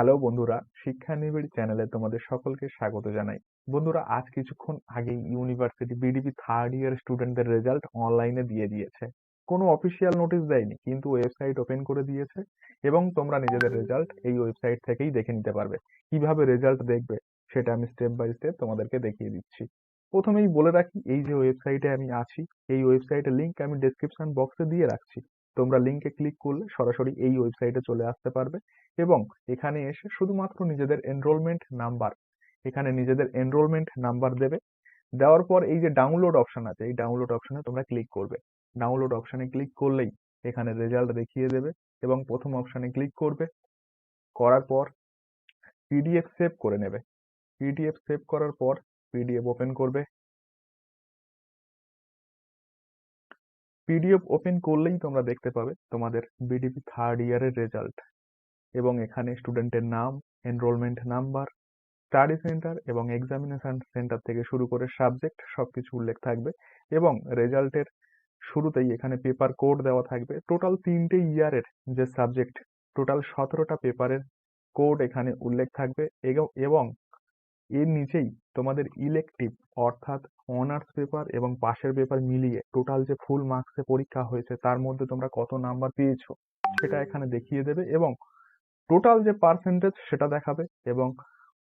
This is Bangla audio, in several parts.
হ্যালো বন্ধুরা শিক্ষা নিবিড় চ্যানেলে তোমাদের সকলকে স্বাগত জানাই। বন্ধুরা, আজ কিছুক্ষণ আগেই ইউনিভার্সিটি বিডিপি থার্ড ইয়ার স্টুডেন্টদের রেজাল্ট অনলাইনে দিয়ে দিয়েছে। কোনো অফিসিয়াল নোটিশ দেয়নি, কিন্তু ওয়েবসাইট ওপেন করে দিয়েছে এবং তোমরা নিজেদের রেজাল্ট এই ওয়েবসাইট থেকেই দেখে নিতে পারবে। কীভাবে রেজাল্ট দেখবে, সেটা আমি স্টেপ বাই স্টেপ তোমাদেরকে দেখিয়ে দিচ্ছি। প্রথমেই বলে রাখি, এই যে ওয়েবসাইটে আমি আছি, এই ওয়েবসাইটের লিংক আমি ডেসক্রিপশন বক্সে দিয়ে রাখছি। তোমরা লিংকে ক্লিক করলে সরাসরি এই ওয়েবসাইটে চলে আসতে পারবে এবং এখানে এসে শুধুমাত্র নিজেদের এনরোলমেন্ট নাম্বার এখানে নিজেদের এনরোলমেন্ট নাম্বার দেবে। দেওয়ার পর এই যে ডাউনলোড অপশন আছে, এই ডাউনলোড অপশনে তোমরা ক্লিক করবে। ডাউনলোড অপশনে ক্লিক করলেই এখানে রেজাল্ট দেখিয়ে দেবে এবং প্রথম অপশনে ক্লিক করবে। করার পর পিডিএফ সেভ করে নেবে। পিডিএফ সেভ করার পর পিডিএফ ওপেন করবে। পিডিএফ ওপেন করলেই তোমরা দেখতে পাবে তোমাদের বিডিপি থার্ড ইয়ারের রেজাল্ট এবং এখানে স্টুডেন্টের নাম এনরোলমেন্ট নাম্বার স্টাডি সেন্টার এবং এক্সামিনেশন সেন্টার থেকে শুরু করে সাবজেক্ট সবকিছু উল্লেখ থাকবে এবং রেজাল্টের শুরুতেই এখানে পেপার কোড দেওয়া থাকবে। টোটাল তিনটে ইয়ারের যে সাবজেক্ট টোটাল সতেরোটা পেপারের কোড এখানে উল্লেখ থাকবে। এবং এর নিচেই তোমাদের ইলেকটিভ অর্থাৎ অনার্স পেপার এবং পাশের পেপার মিলিয়ে টোটাল যে ফুল মার্কসে পরীক্ষা হয়েছে, তার মধ্যে তোমরা কত নাম্বার পেয়েছ, সেটা এখানে দেখিয়ে দেবে এবং টোটাল যে পার্সেন্টেজ সেটা দেখাবে এবং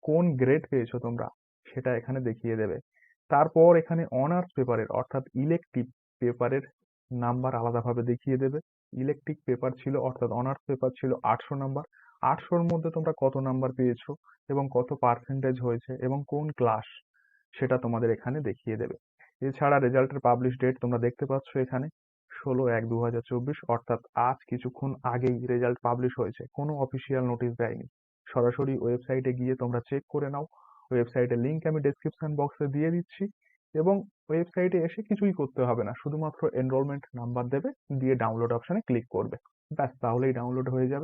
কোন গ্রেড পেয়েছ তোমরা, সেটা এখানে দেখিয়ে দেবে। তারপর এখানে অনার্স পেপারের অর্থাৎ ইলেকটিভ পেপারের নাম্বার আলাদাভাবে দেখিয়ে দেবে। ইলেকট্রিক পেপার ছিল, অর্থাৎ অনার্স পেপার ছিল আটশো নাম্বার আটশোর মধ্যে তোমরা কত নাম্বার পেয়েছ এবং কত পার্সেন্টেজ হয়েছে এবং কোন ক্লাস সেটা তোমাদের এখানে দেখিয়ে দেবে। এছাড়া রেজাল্টের পাবলিশ ডেট তোমরা দেখতে পাচ্ছ এখানে ষোলো এক দু হাজার চব্বিশ, অর্থাৎ আজ কিছুক্ষণ আগেই রেজাল্ট পাবলিশ হয়েছে। কোনো অফিসিয়াল নোটিশ দেয়নি। সরাসরি ওয়েবসাইটে গিয়ে তোমরা চেক করে নাও। ওয়েবসাইটের লিঙ্ক আমি ডেসক্রিপশন বক্সে দিয়ে দিচ্ছি এবং ওয়েবসাইটে এসে কিছুই করতে হবে না। শুধুমাত্র এনরোলমেন্ট নাম্বার দেবে, দিয়ে ডাউনলোড অপশনে ক্লিক করবে। ব্যাস, তাহলেই ডাউনলোড হয়ে যাবে।